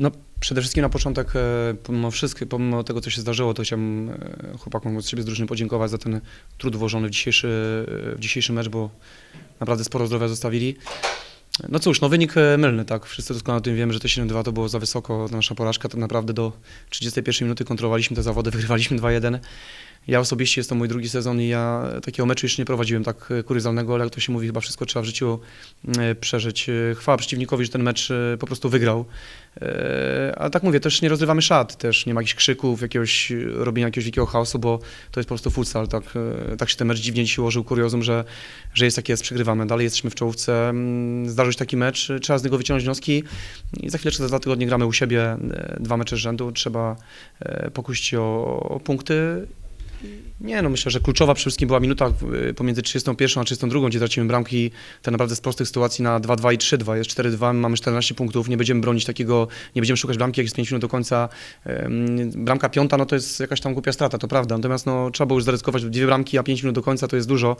No, przede wszystkim na początek, e, pomimo wszystkiego, pomimo tego, co się zdarzyło, to chciałbym e, chłopakom od siebie z drużyny podziękować za ten trud włożony w dzisiejszy, w dzisiejszy mecz, bo naprawdę sporo zdrowia zostawili. No cóż, no wynik e, mylny, tak. Wszyscy doskonale o tym wiemy, że te 7-2 to było za wysoko, nasza porażka. Tak naprawdę do 31 minuty kontrolowaliśmy te zawody, wygrywaliśmy 2-1. Ja osobiście, jest to mój drugi sezon i ja takiego meczu jeszcze nie prowadziłem tak e, kuriozalnego, ale jak to się mówi, chyba wszystko trzeba w życiu e, przeżyć. Chwała przeciwnikowi, że ten mecz po prostu wygrał. Ale tak mówię, też nie rozrywamy szat, też nie ma jakichś krzyków, jakiegoś robienia jakiegoś wielkiego chaosu, bo to jest po prostu futsal. Tak, tak się ten mecz dziwnie dzisiaj ułożył, kuriozum, że, że jest jak jest, przegrywamy. Dalej jesteśmy w czołówce, mm, zdarzył się taki mecz, trzeba z niego wyciągnąć wnioski. I za chwilę, czy za dwa tygodnie gramy u siebie, e, dwa mecze z rzędu, trzeba e, pokusić o punkty nie, no myślę, że kluczowa przede wszystkim była minuta y, pomiędzy 31 a 32, gdzie tracimy bramki tak naprawdę z prostych sytuacji na 2-2 i 3-2. Jest 4-2, mamy 14 punktów, nie będziemy bronić takiego, nie będziemy szukać bramki, jak jest 5 minut do końca. Bramka piąta, no to jest jakaś tam głupia strata, to prawda. Natomiast no, trzeba było już zaryzykować dwie bramki, a 5 minut do końca to jest dużo.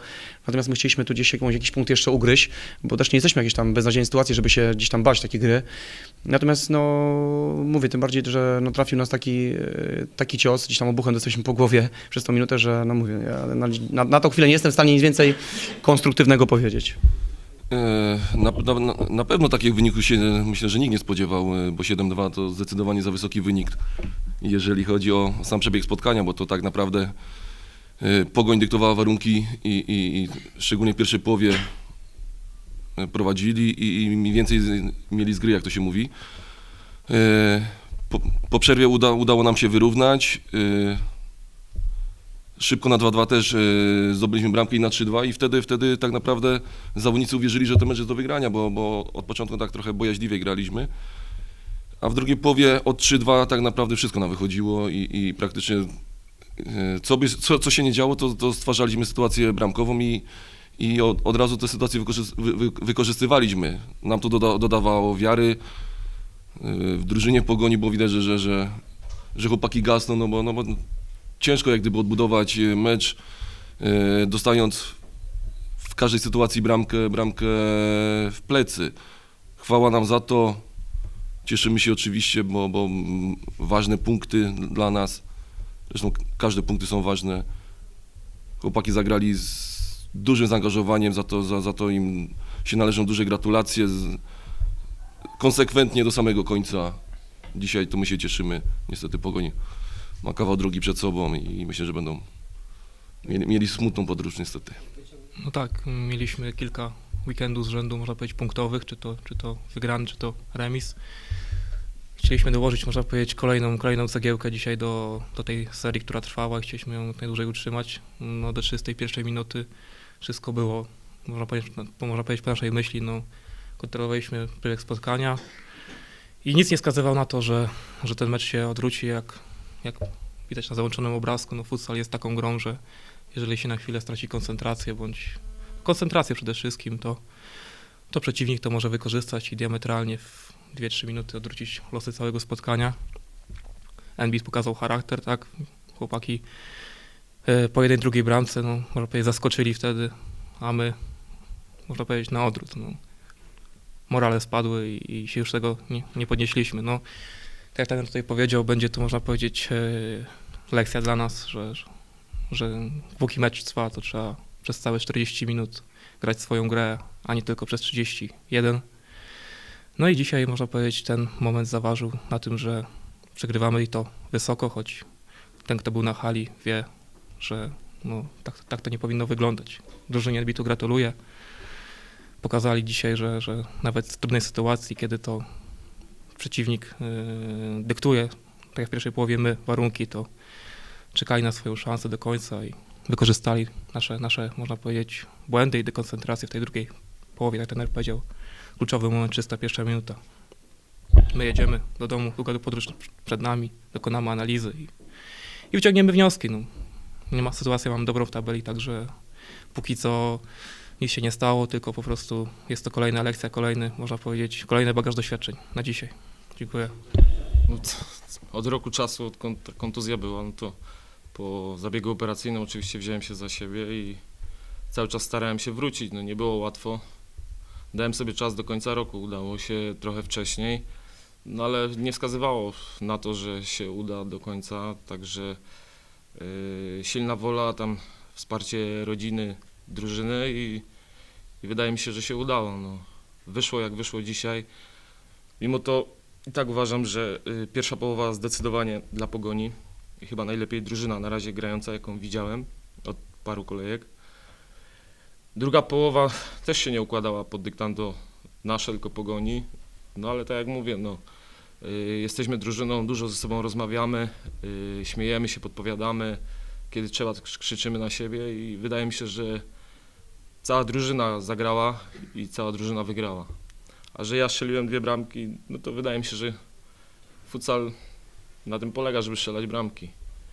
Natomiast my chcieliśmy tu gdzieś jakąś, jakiś punkt jeszcze ugryźć, bo też nie jesteśmy w jakiejś tam beznadziejnej sytuacji, żeby się gdzieś tam bać takie gry. Natomiast no, mówię, tym bardziej, że no, trafił nas taki, y, taki cios, gdzieś tam obuchem dostaliśmy po głowie przez minutę, że no mówię, ja na, na, na tą chwilę nie jestem w stanie nic więcej konstruktywnego powiedzieć. E, Na, na, na pewno takiego wyniku się myślę, że nikt nie spodziewał, e, bo 7-2 to zdecydowanie za wysoki wynik, jeżeli chodzi o sam przebieg spotkania, bo to tak naprawdę e, Pogoń dyktowała warunki i, i, i szczególnie w pierwszej połowie prowadzili i, i mniej więcej mieli z gry, jak to się mówi. Po, po przerwie uda, udało nam się wyrównać. Szybko na 2-2 też e, zdobyliśmy bramkę i na 3-2 i wtedy, wtedy tak naprawdę zawodnicy uwierzyli, że ten mecz jest do wygrania, bo, bo od początku tak trochę bojaźliwie graliśmy. A w drugiej połowie od 3-2 tak naprawdę wszystko nam wychodziło i, i praktycznie e, co, by, co, co się nie działo, to, to stwarzaliśmy sytuację bramkową i, i od, od razu tę sytuację wy, wy, wykorzystywaliśmy. Nam to doda, dodawało wiary e, w drużynie pogoni, bo widać, że, że, że, że chłopaki gasną, no bo, no bo ciężko jak gdyby odbudować e, mecz, e, dostając w każdej sytuacji bramkę, bramkę w plecy. Chwała nam za to. Cieszymy się oczywiście, bo, bo ważne punkty dla nas. Zresztą każde punkty są ważne. Chłopaki zagrali z dużym zaangażowaniem, za to, za, za to im się należą duże gratulacje. Konsekwentnie do samego końca. Dzisiaj to my się cieszymy. Niestety Pogoń ma kawał drogi przed sobą i myślę, że będą mieli, mieli smutną podróż niestety. No tak, mieliśmy kilka weekendów z rzędu, można powiedzieć, punktowych, czy to, czy to wygrany, czy to remis. Chcieliśmy dołożyć, można powiedzieć, kolejną, kolejną cegiełkę dzisiaj do, do tej serii, która trwała chcieliśmy ją jak najdłużej utrzymać. No do 31 minuty wszystko było, można powiedzieć, po- można powiedzieć po naszej myśli, no kontrolowaliśmy przebieg spotkania i nic nie wskazywało na to, że, że ten mecz się odwróci, jak, jak widać na załączonym obrazku, no futsal jest taką grą, że jeżeli się na chwilę straci koncentrację, bądź koncentrację przede wszystkim, to, to przeciwnik to może wykorzystać i diametralnie w 2-3 minuty odwrócić losy całego spotkania. NBIS pokazał charakter, tak? Chłopaki e, po jednej, drugiej bramce, no, można powiedzieć, zaskoczyli wtedy, a my, można powiedzieć, na odwrót. No. Morale spadły i, i się już tego nie, nie podnieśliśmy. No, tak jak ten tutaj powiedział, będzie to, można powiedzieć, e, lekcja dla nas, że, że póki mecz trwa, to trzeba przez całe 40 minut grać swoją grę, a nie tylko przez 31. No i dzisiaj można powiedzieć, ten moment zaważył na tym, że przegrywamy i to wysoko, choć ten, kto był na hali, wie, że no, tak, tak to nie powinno wyglądać. Drużynie Adbitu gratuluję. Pokazali dzisiaj, że, że nawet w trudnej sytuacji, kiedy to przeciwnik yy, dyktuje, tak jak w pierwszej połowie my, warunki, to czekali na swoją szansę do końca i wykorzystali nasze, nasze można powiedzieć, błędy i dekoncentrację w tej drugiej połowie, jak ten powiedział. Kluczowy moment, 301 minuta. My jedziemy do domu, długa podróż przed nami, dokonamy analizy i, i wyciągniemy wnioski. No. Nie ma sytuacji, mam dobrą w tabeli, także póki co nic się nie stało, tylko po prostu jest to kolejna lekcja, kolejny, można powiedzieć, kolejny bagaż doświadczeń na dzisiaj. Dziękuję. No, od roku czasu, odkąd ta kontuzja była, no to po zabiegu operacyjnym oczywiście wziąłem się za siebie i cały czas starałem się wrócić. No nie było łatwo. Dałem sobie czas do końca roku, udało się trochę wcześniej. no ale nie wskazywało na to, że się uda do końca, także y, silna wola, tam wsparcie rodziny, drużyny i, i wydaje mi się, że się udało. No. Wyszło jak wyszło dzisiaj. Mimo to i tak uważam, że y, pierwsza połowa zdecydowanie dla Pogoni i chyba najlepiej drużyna na razie grająca, jaką widziałem od paru kolejek. Druga połowa też się nie układała pod dyktando nasze, tylko Pogoni. No ale tak jak mówię, no, y, jesteśmy drużyną, dużo ze sobą rozmawiamy, y, śmiejemy się, podpowiadamy, kiedy trzeba to krzyczymy na siebie i wydaje mi się, że cała drużyna zagrała i cała drużyna wygrała. A że ja strzeliłem dwie bramki, no to wydaje mi się, że futsal na tym polega, żeby strzelać bramki.